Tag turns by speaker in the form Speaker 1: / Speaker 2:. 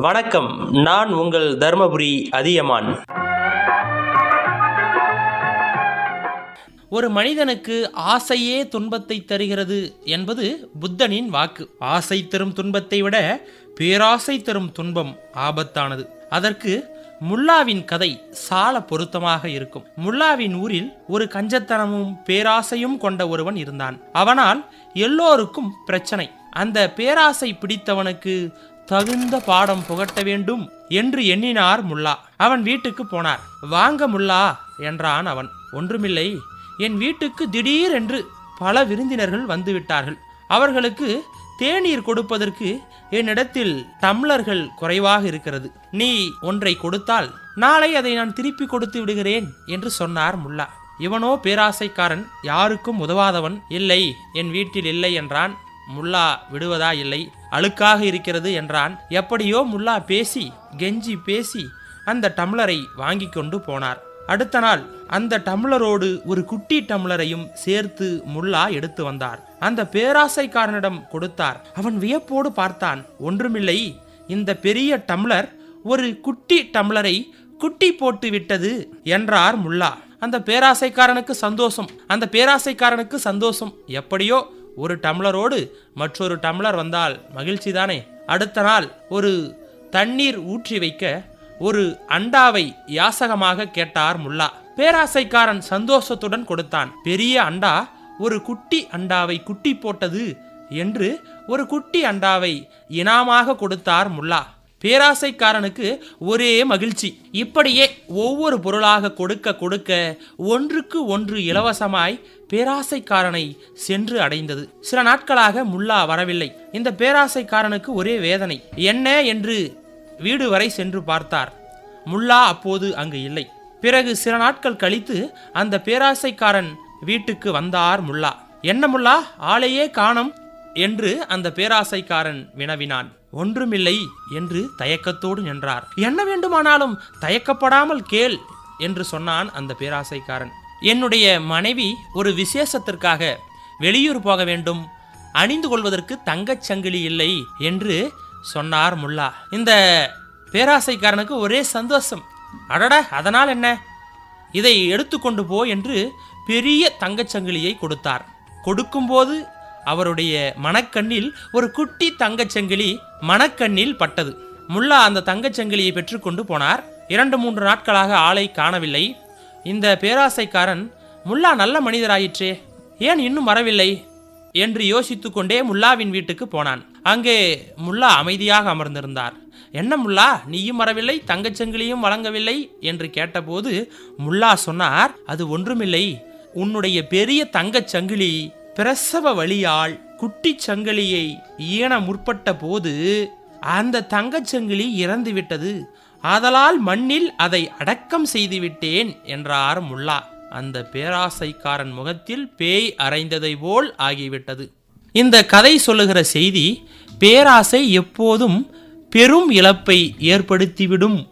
Speaker 1: வணக்கம். நான் உங்கள் தர்மபுரி அதியமான். ஒரு மனிதனுக்கு ஆசையே துன்பத்தை தருகிறது என்பது புத்தனின் வாக்கு. ஆசை தரும் துன்பத்தை விட பேராசை தரும் துன்பம் ஆபத்தானது. அதற்கு முல்லாவின் கதை சால பொருத்தமாக இருக்கும். முல்லாவின் ஊரில் ஒரு கஞ்சத்தனமும் பேராசையும் கொண்ட ஒருவன் இருந்தான். அவனால் எல்லோருக்கும் பிரச்சனை. அந்த பேராசை பிடித்தவனுக்கு தகுந்த பாடம் புகட்ட வேண்டும் என்று எண்ணினார் முல்லா. அவன் வீட்டுக்கு போனார். வாங்க முல்லா என்றான் அவன். ஒன்றுமில்லை. என் வீட்டுக்கு திடீரென்று பல விருந்தினர்கள் வந்துவிட்டார்கள். அவர்களுக்கு தேநீர் கொடுப்பதற்கு என்னிடத்தில் டம்ளர்கள் குறைவாக இருக்கிறது. நீ ஒன்றை கொடுத்தால் நாளை அதை நான் திருப்பி கொடுத்து விடுகிறேன் என்று சொன்னார் முல்லா. இவனோ பேராசைக்காரன். யாருக்கும் உதவாதவன் இல்லை. என் வீட்டில் இல்லை என்றான் முல்லா விடுவதா இல்லை? அழுக்காக இருக்கிறது என்றான். எப்படியோ முல்லா பேசி கெஞ்சி பேசி அந்த டம்ளரை வாங்கி கொண்டு போனார். அடுத்த நாள் அந்த டம்ளரோடு ஒரு குட்டி டம்ளரையும் சேர்த்து முல்லா எடுத்து வந்தார். அந்த பேராசைக்காரனிடம் கொடுத்தார். அவன் வியப்போடு பார்த்தான். ஒன்றுமில்லை இந்த பெரிய டம்ளர் ஒரு குட்டி டம்ளரை குட்டி போட்டு விட்டது என்றார் முல்லா. அந்த பேராசைக்காரனுக்கு சந்தோஷம். அந்த பேராசைக்காரனுக்கு சந்தோஷம். எப்படியோ ஒரு டம்ளரோடு மற்றொரு டம்ளர் வந்தால் மகிழ்ச்சி தானே அடுத்த நாள் ஒரு தண்ணீர் ஊற்றி வைக்க ஒரு அண்டாவை யாசகமாக கேட்டார் முல்லா. பேராசைக்காரன் சந்தோஷத்துடன் கொடுத்தான். பெரிய அண்டா ஒரு குட்டி அண்டாவை குட்டி போட்டது என்று ஒரு குட்டி அண்டாவை இனாமாக கொடுத்தார் முல்லா. பேராசைக்காரனுக்கு ஒரே மகிழ்ச்சி. இப்படியே ஒவ்வொரு பொருளாக கொடுக்க கொடுக்க ஒன்றுக்கு ஒன்று இலவசமாய் பேராசைக்காரனை சென்று அடைந்தது. சில நாட்களாக முல்லா வரவில்லை. இந்த பேராசைக்காரனுக்கு ஒரே வேதனை. என்ன என்று வீடு வரை சென்று பார்த்தார். முல்லா அப்போது அங்கு இல்லை. பிறகு சில நாட்கள் கழித்து அந்த பேராசைக்காரன் வீட்டுக்கு வந்தார் முல்லா. என்ன முல்லா? ஆளையே காணும் என்று அந்த பேராசைக்காரன் வினவினான். ஒன்றுமில்லை என்று தயக்கத்தோடு நின்றார். என்ன வேண்டுமானாலும் தயக்கப்படாமல் கேள் என்று சொன்னான் அந்த பேராசைக்காரன். என்னுடைய மனைவி ஒரு விசேஷத்திற்காக வெளியூர் போக வேண்டும் அணிந்து கொள்வதற்கு தங்கச் சங்கிலி இல்லை என்று சொன்னார் முல்லா. இந்த பேராசைக்காரனுக்கு ஒரே சந்தோஷம். அடட அதனால் என்ன? இதை எடுத்துக்கொண்டு போ என்று பெரிய தங்கச்சங்கிலியை கொடுத்தார். கொடுக்கும்போது அவருடைய மனக்கண்ணில் ஒரு குட்டி தங்கச்சங்கிலி மணக்கண்ணில் மனக்கண்ணில் பட்டது. முல்லா அந்த தங்கச்சங்கிலியை பெற்றுக்கொண்டு போனார். இரண்டு மூன்று நாட்களாக ஆளை காணவில்லை. இந்த பேராசைக்காரன் முல்லா நல்ல மனிதராயிற்றே. ஏன் இன்னும் வரவில்லை? என்று யோசித்து கொண்டே முல்லாவின் வீட்டுக்கு போனான். அங்கே முல்லா அமைதியாக அமர்ந்திருந்தார். என்ன முல்லா நீயும் வரவில்லை தங்கச்சங்கிலியும் வழங்கவில்லை? என்று கேட்டபோது முல்லா சொன்னார் அது ஒன்றுமில்லை. உன்னுடைய பெரிய தங்கச்சங்கிலி பிரசவ வழியால் குட்டிச் சங்கிலியை ஈன முற்பட்ட போது அந்த தங்கச் சங்கிலி இறந்து ஆதலால் மண்ணில் அதை அடக்கம் செய்துவிட்டேன் என்றார் முல்லா. அந்த பேராசைக்காரன் முகத்தில் பேய் அரைந்ததை போல் ஆகிவிட்டது. இந்த கதை சொல்லுகிற செய்தி பேராசை எப்போதும் பெரும் இழப்பை ஏற்படுத்திவிடும்